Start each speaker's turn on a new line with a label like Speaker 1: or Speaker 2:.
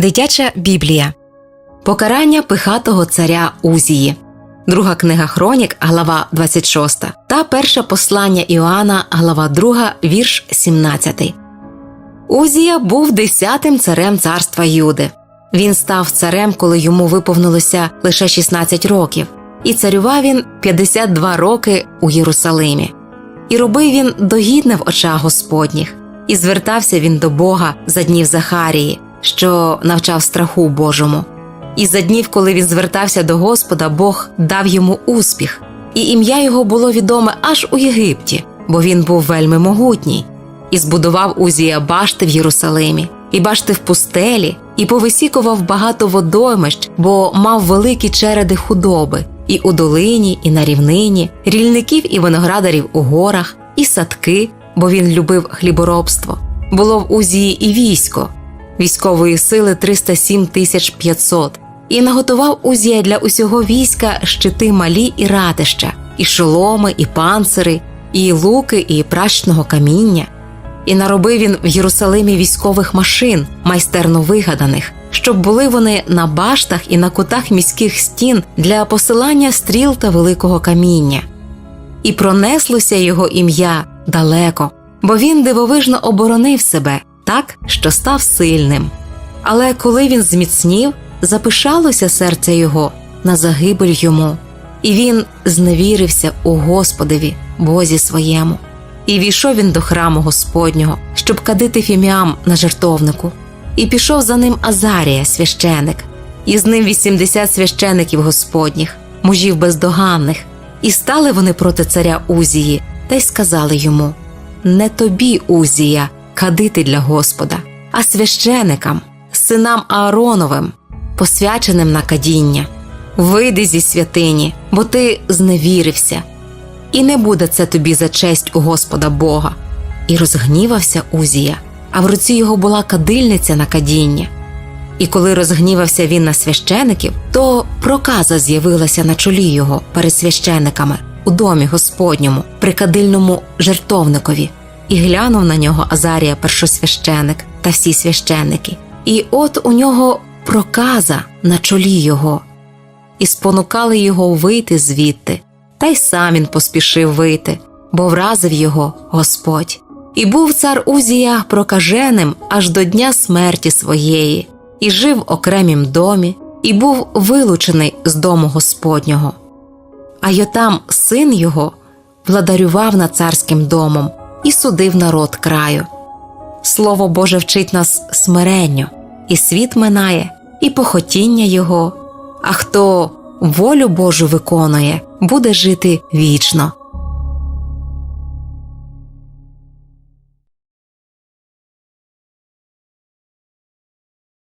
Speaker 1: Дитяча Біблія Покарання пихатого царя Узії. Друга книга Хронік, глава 26 та перше послання Іоанна, глава 2, вірш 17. Узія був десятим царем царства Юди. Він став царем, коли йому виповнилося лише 16 років, і царював він 52 роки у Єрусалимі. І робив він догідне в очах Господніх, і звертався він до Бога за днів Захарії, що навчав страху Божому. І за днів, коли він звертався до Господа, Бог дав йому успіх, і ім'я його було відоме аж у Єгипті, бо він був вельми могутній, і збудував Узія башти в Єрусалимі, і башти в пустелі, і повисікував багато водоймищ, бо мав великі череди худоби, і у долині, і на рівнині, рільників і виноградарів у горах, і садки, бо він любив хліборобство. Було в Узії і військо, військової сили 307 тисяч 500, і наготував Узія для усього війська щити малі і ратища, і шоломи, і панцири, і луки, і прачного каміння. І наробив він в Єрусалимі військових машин, майстерно вигаданих, щоб були вони на баштах і на кутах міських стін для посилання стріл та великого каміння. І пронеслося його ім'я далеко, бо він дивовижно оборонив себе так, що став сильним. Але коли він зміцнів, запишалося серце його на загибель йому, і він зневірився у Господові, Бозі своєму. І війшов він до храму Господнього, щоб кадити фіміам на жертовнику, і пішов за ним Азарія, священик, і з ним вісімдесят священиків Господніх, мужів бездоганних, і стали вони проти царя Узії, та й сказали йому: Не тобі, Узія, кадити для Господа, а священикам, синам Аароновим, посвяченим на кадіння. Вийди зі святині, бо ти зневірився, і не буде це тобі за честь у Господа Бога. І розгнівався Узія, а в руці його була кадильниця на кадіння. І коли розгнівався він на священиків, то проказа з'явилася на чолі його перед священиками у домі Господньому, при кадильному жертовникові, і глянув на нього Азарія першосвященик та всі священики. І от у нього проказа на чолі його, і спонукали його вийти звідти. Та й сам він поспішив вийти, бо вразив його Господь. І був цар Узія прокаженим аж до дня смерті своєї, і жив в окремім домі, і був вилучений з дому Господнього. А Йотам, син його, владарював над царським домом і судив народ краю. Слово Боже вчить нас смиренню, і світ минає, і похотіння його, а хто волю Божу виконує, буде жити вічно.